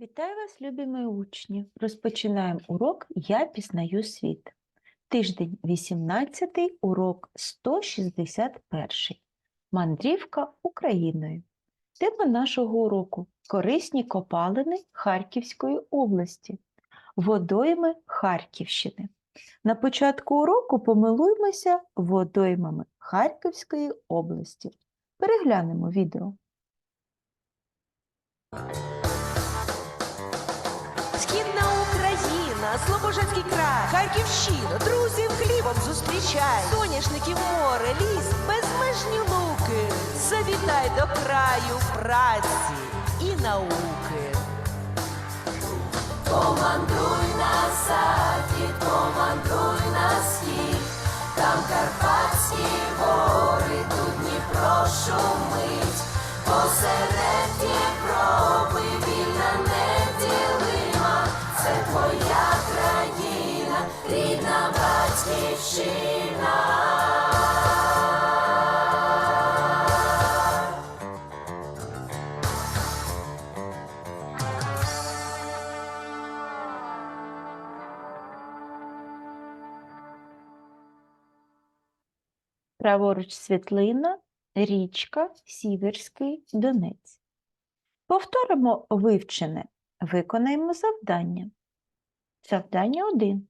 Вітаю вас, любі мої учні! Розпочинаємо урок Я пізнаю світ. Тиждень 18, урок 161. Мандрівка Україною. Тема нашого уроку корисні копалини Харківської області, водойми Харківщини. На початку уроку помилуємося водоймами Харківської області. Переглянемо відео. Слобожанський край, Харківщина, друзів хлібом зустрічай, соняшників море, ліс, безмежні луки. Завітай до краю праці і науки. Командуй на захід, командуй на схід, там Карпатські гори, тут Дніпро шумить, посеред Європи вільна неділима, це твоя рідна батьківщина. Праворуч світлина, річка, Сіверський, Донець. Повторимо вивчене. Виконаємо завдання. Завдання 1.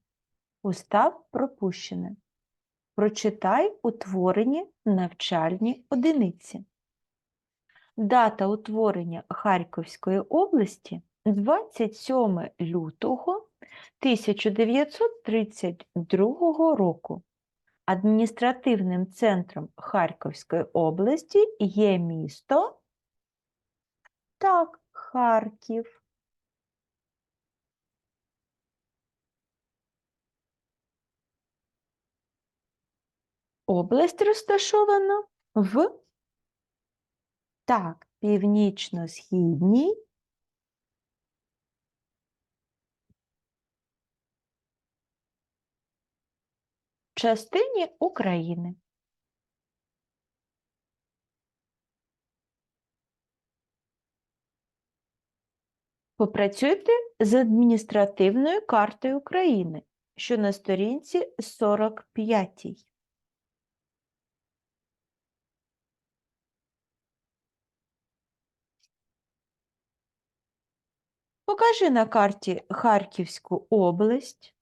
Устав пропущене. Прочитай утворені навчальні одиниці. Дата утворення Харківської області 27 лютого 1932 року. Адміністративним центром Харківської області є місто так, Харків. Область розташована в так, північно-східній частині України. Попрацюйте з адміністративною картою України, що на сторінці 45. Покажи на карті Харківську область.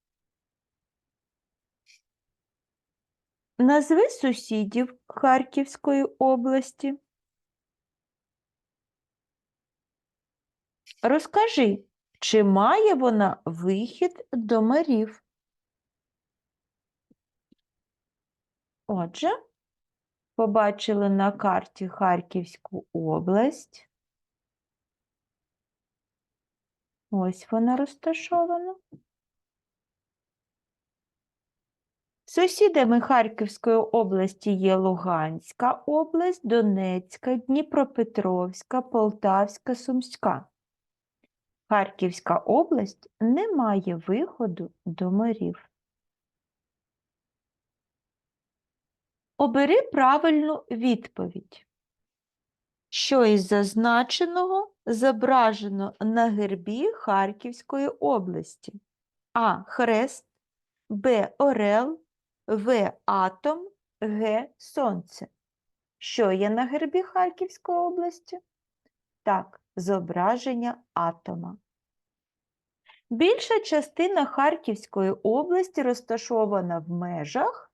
Назви сусідів Харківської області. Розкажи, чи має вона вихід до морів? Отже, побачили на карті Харківську область. Ось вона розташована. Сусідами Харківської області є Луганська область, Донецька, Дніпропетровська, Полтавська, Сумська. Харківська область не має виходу до морів. Обери правильну відповідь. Що із зазначеного зображено на гербі Харківської області? А. Хрест, Б. Орел, В. Атом, Г. Сонце. Що є на гербі Харківської області? Так, зображення атома. Більша частина Харківської області розташована в межах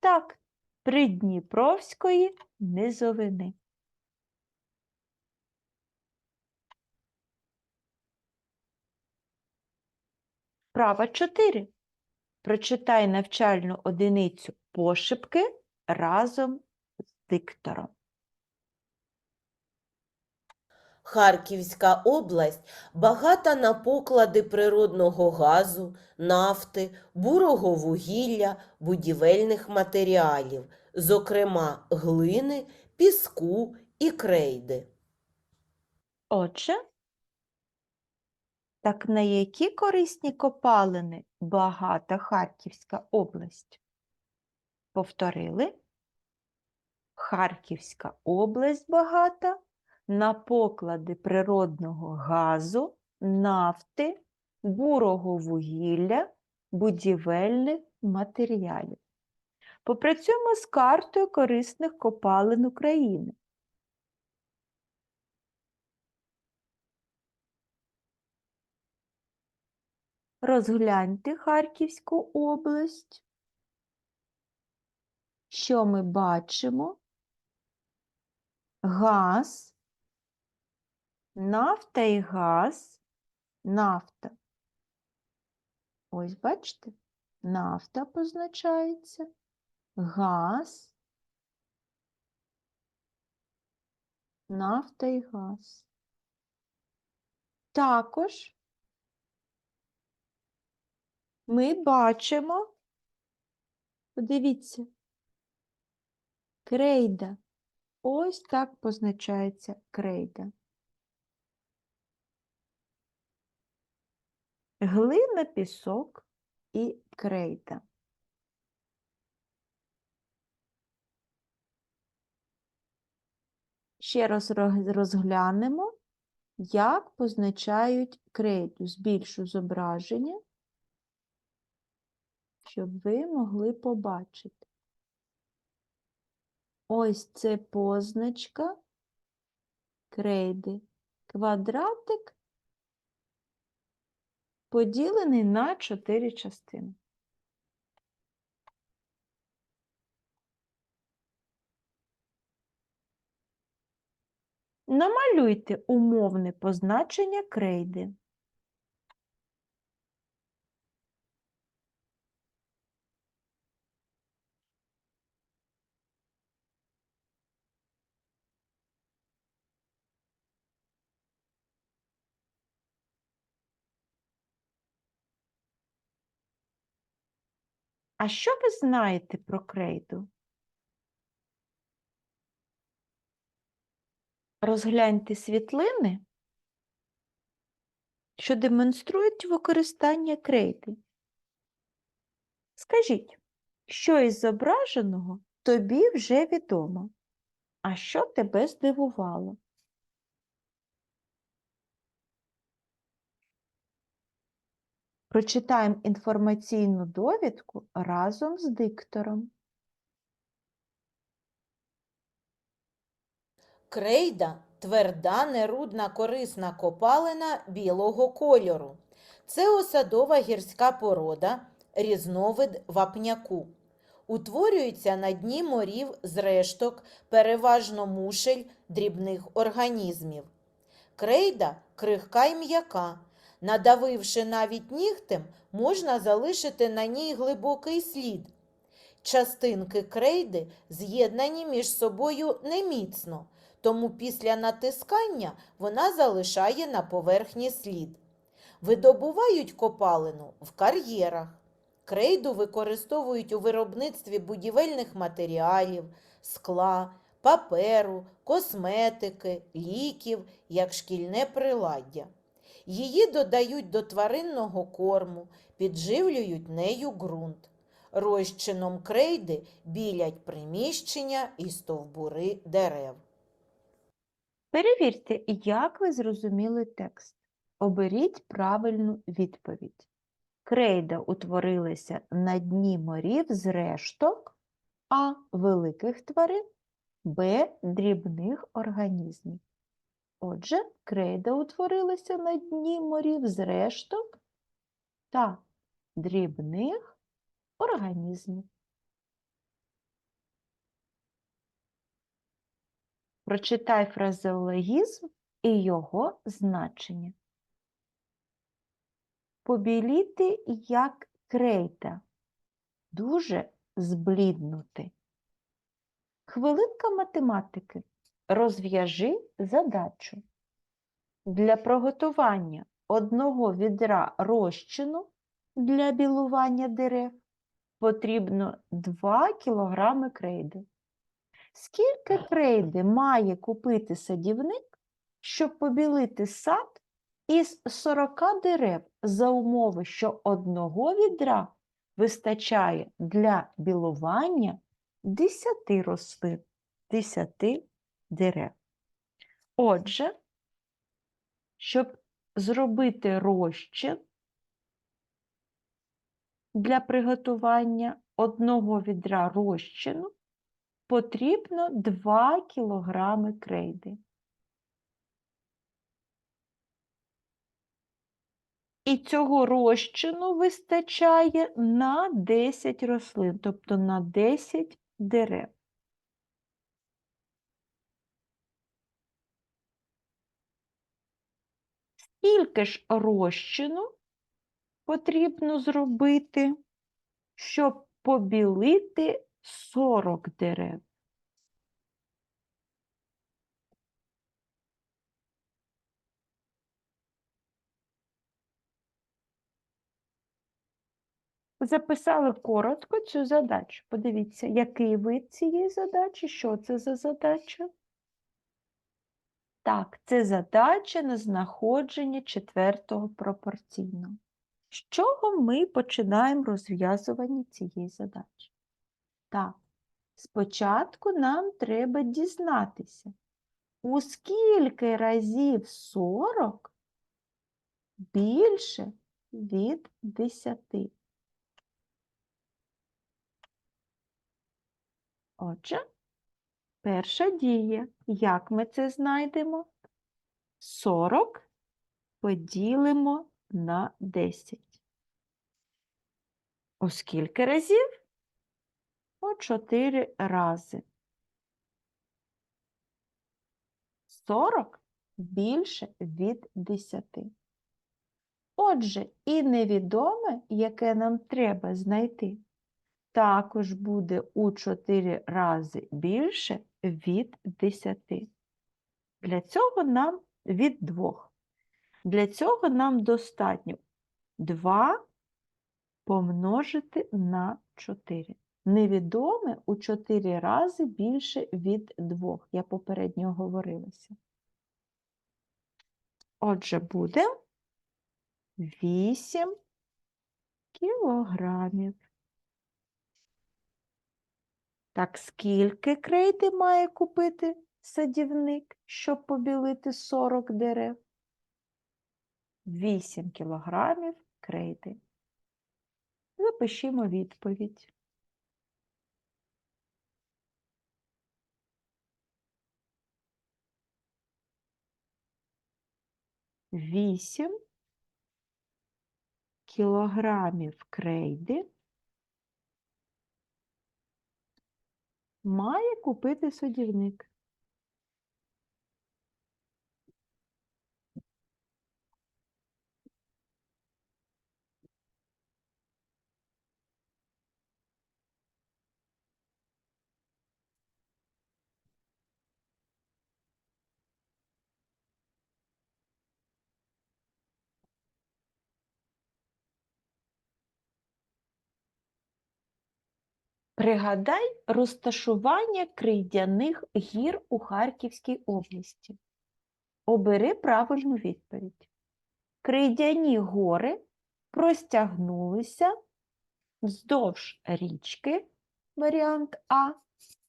так, Придніпровської низовини. Права 4. Прочитай навчальну одиницю пошепки разом з диктором. Харківська область багата на поклади природного газу, нафти, бурого вугілля, будівельних матеріалів, зокрема глини, піску і крейди. Отже, так на які корисні копалини багата Харківська область? Повторили? Харківська область багата на поклади природного газу, нафти, бурого вугілля, будівельних матеріалів. Попрацюємо з картою корисних копалин України. Розгляньте Харківську область. Що ми бачимо? Газ, нафта і газ, нафта. Ось бачите, нафта позначається, газ, нафта і газ. Також ми бачимо, подивіться, крейда. Ось так позначається крейда. Глина, пісок і крейда. Ще раз розглянемо, як позначають крейду. Збільшу зображення, щоб ви могли побачити. Ось це позначка крейди. Квадратик поділений на чотири частини. Намалюйте умовне позначення крейди. А що ви знаєте про крейду? Розгляньте світлини, що демонструють використання крейди. Скажіть, що із зображеного тобі вже відомо, а що тебе здивувало? Прочитаємо інформаційну довідку разом з диктором. Крейда тверда, нерудна корисна копалина білого кольору. Це осадова гірська порода, різновид вапняку. Утворюється на дні морів з решток, переважно мушель дрібних організмів. Крейда крихка й м'яка. Надавивши навіть нігтем, можна залишити на ній глибокий слід. Частинки крейди з'єднані між собою неміцно, тому після натискання вона залишає на поверхні слід. Видобувають копалину в кар'єрах. Крейду використовують у виробництві будівельних матеріалів, скла, паперу, косметики, ліків, як шкільне приладдя. Її додають до тваринного корму, підживлюють нею ґрунт. Розчином крейди білять приміщення і стовбури дерев. Перевірте, як ви зрозуміли текст. Оберіть правильну відповідь. Крейда утворилася на дні морів з решток А. Великих тварин, Б. Дрібних організмів. Отже, крейда утворилася на дні морів з решток та дрібних організмів. Прочитай фразеологізм і його значення. Побіліти як крейда. Дуже збліднути. Хвилинка математики. Розв'яжи задачу. Для приготування одного відра розчину для білування дерев потрібно 2 кг крейди. Скільки крейди має купити садівник, щоб побілити сад із 40 дерев за умови, що одного відра вистачає для білування 10 рослин, 10 дерев? Отже, щоб зробити розчин для приготування одного відра розчину, потрібно 2 кг крейди. І цього розчину вистачає на 10 рослин, тобто на 10 дерев. Скільки ж розчину потрібно зробити, щоб побілити 40 дерев? Записали коротко цю задачу. Подивіться, який вид цієї задачі, що це за задача? Так, це задача на знаходження четвертого пропорційного. З чого ми починаємо розв'язування цієї задачі? Так, спочатку нам треба дізнатися, у скільки разів 40 більше від 10. Отже, перша дія. Як ми це знайдемо? 40 поділимо на 10. У скільки разів? У 4 рази. 40 більше від 10. Отже, і невідоме, яке нам треба знайти, також буде у 4 рази більше від 10. Для цього нам від 2. Для цього нам достатньо 2 помножити на 4. Невідоме у 4 рази більше від 2. Я попередньо говорилася. Отже, буде 8 кілограмів. Так скільки крейди має купити садівник, щоб побілити 40 дерев? 8 кілограмів крейди. Запишімо відповідь. Вісім кілограмів крейди має купити садівник. Пригадай розташування крейдяних гір у Харківській області. Обери правильну відповідь. Крейдяні гори простягнулися вздовж річки, варіант А,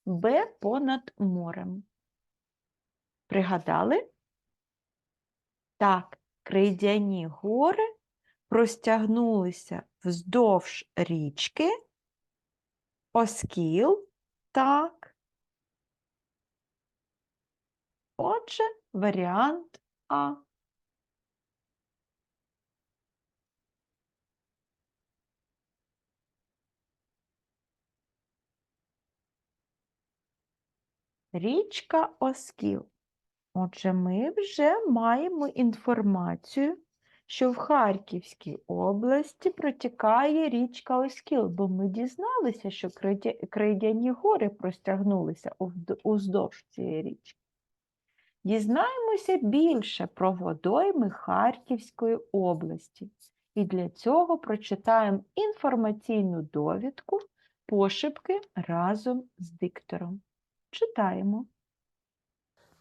Б понад морем. Пригадали? Так, крейдяні гори простягнулися вздовж річки. Оскіл, так. Отже, варіант А. Річка Оскіл. Отже, ми вже маємо інформацію, що в Харківській області протікає річка Оскіл, бо ми дізналися, що крейдяні гори простягнулися уздовж цієї річки. Дізнаємося більше про водойми Харківської області. І для цього прочитаємо інформаційну довідку пошепки разом з диктором. Читаємо.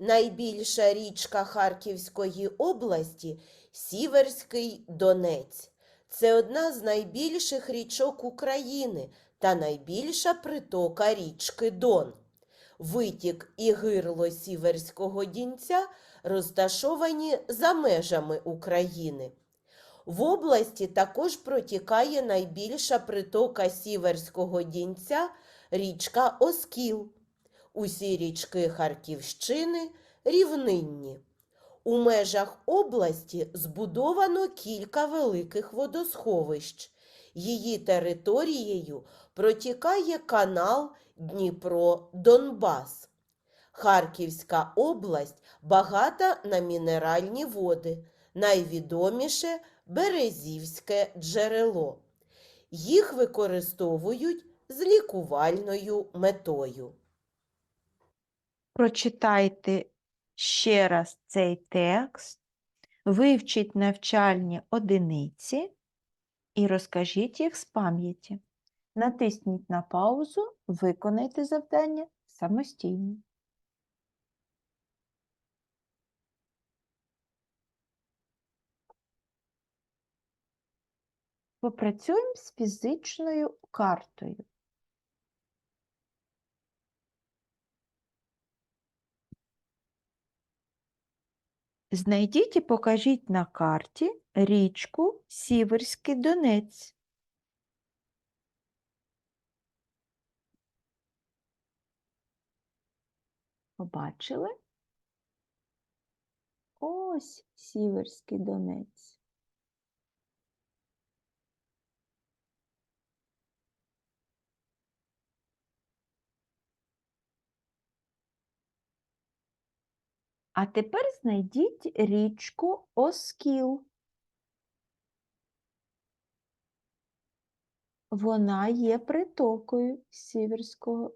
Найбільша річка Харківської області Сіверський Донець. Це одна з найбільших річок України та найбільша притока річки Дон. Витік і гирло Сіверського Дінця розташовані за межами України. В області також протікає найбільша притока Сіверського Дінця річка Оскіл. Усі річки Харківщини рівнинні. У межах області збудовано кілька великих водосховищ. Її територією протікає канал Дніпро-Донбас. Харківська область багата на мінеральні води, найвідоміше Березівське джерело. Їх використовують з лікувальною метою. Прочитайте ще раз цей текст, вивчіть навчальні одиниці і розкажіть їх з пам'яті. Натисніть на паузу, виконайте завдання самостійно. Попрацюємо з фізичною картою. Знайдіть і покажіть на карті річку Сіверський Донець. Побачили? Ось Сіверський Донець. А тепер знайдіть річку Оскіл. Вона є притокою Сіверського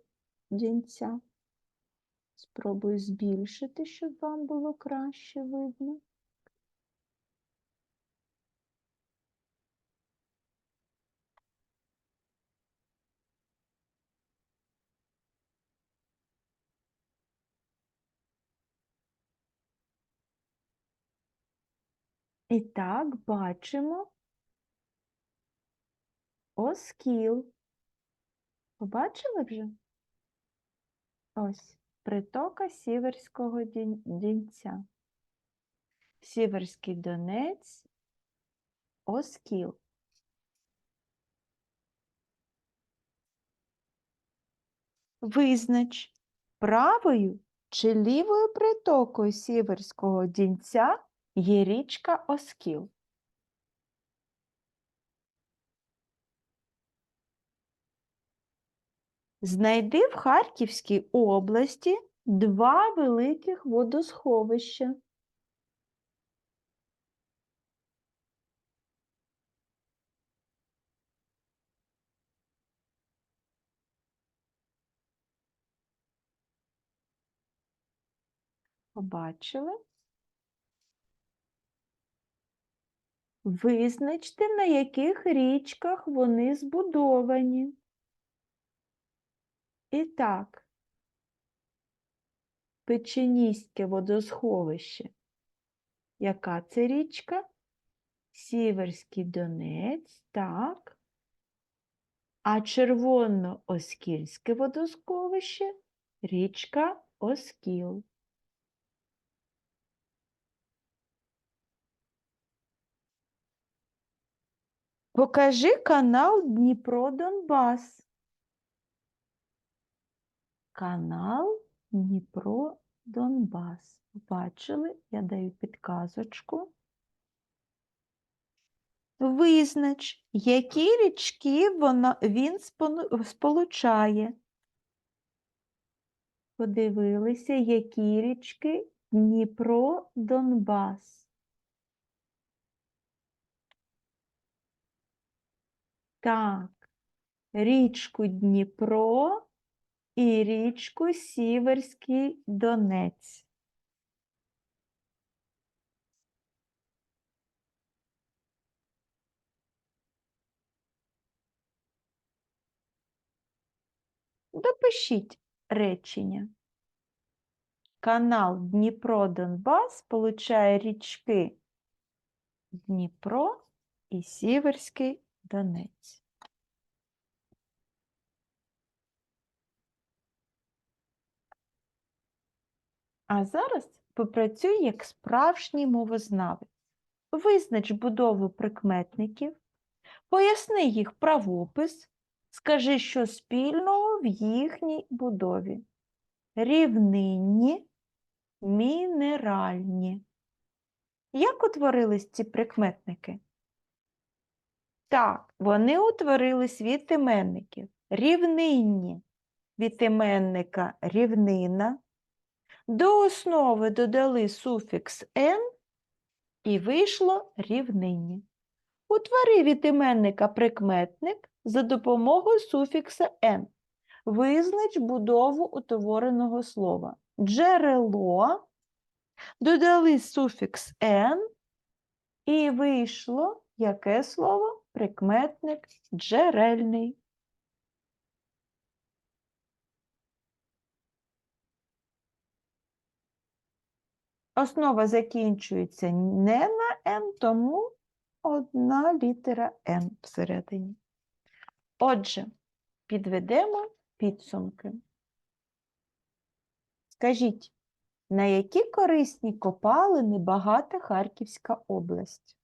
Дінця. Спробую збільшити, щоб вам було краще видно. І так бачимо Оскіл. Побачили вже? Ось притока Сіверського Дінця. Сіверський Донець, Оскіл. Визнач, правою чи лівою притокою Сіверського Дінця є річка Оскіл. Знайди в Харківській області два великих водосховища. Побачили? Визначте, на яких річках вони збудовані. І так, Печеніське водосховище. Яка це річка? Сіверський Донець, так. А Червоно-Оскільське водосховище річка Оскіл. Покажи канал Дніпро-Донбас. Канал Дніпро-Донбас. Бачили? Я даю підказочку. Визнач, які річки вона, він сполучає. Подивилися, які річки Дніпро-Донбас. Так, річку Дніпро і річку Сіверський Донець. Допишіть речення. Канал Дніпро-Донбас получає річки Дніпро і Сіверський Донець. А зараз попрацюй як справжній мовознавець. Визнач будову прикметників, поясни їх правопис, скажи, що спільного в їхній будові. Рівнинні, мінеральні. Як утворились ці прикметники? Так, вони утворились від іменників. Рівнинні від іменника рівнина. До основи додали суфікс «н» і вийшло рівнинні. Утвори від іменника прикметник за допомогою суфікса «н». Визнач будову утвореного слова. Джерело, додали суфікс «н» і вийшло яке слово? Прикметник джерельний. Основа закінчується не на «н», тому одна літера «н» всередині. Отже, підведемо підсумки. Скажіть, на які корисні копалини багата Харківська область?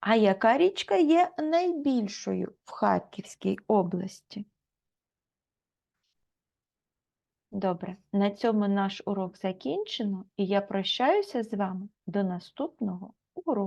А яка річка є найбільшою в Харківській області? Добре, на цьому наш урок закінчено, і я прощаюся з вами до наступного уроку.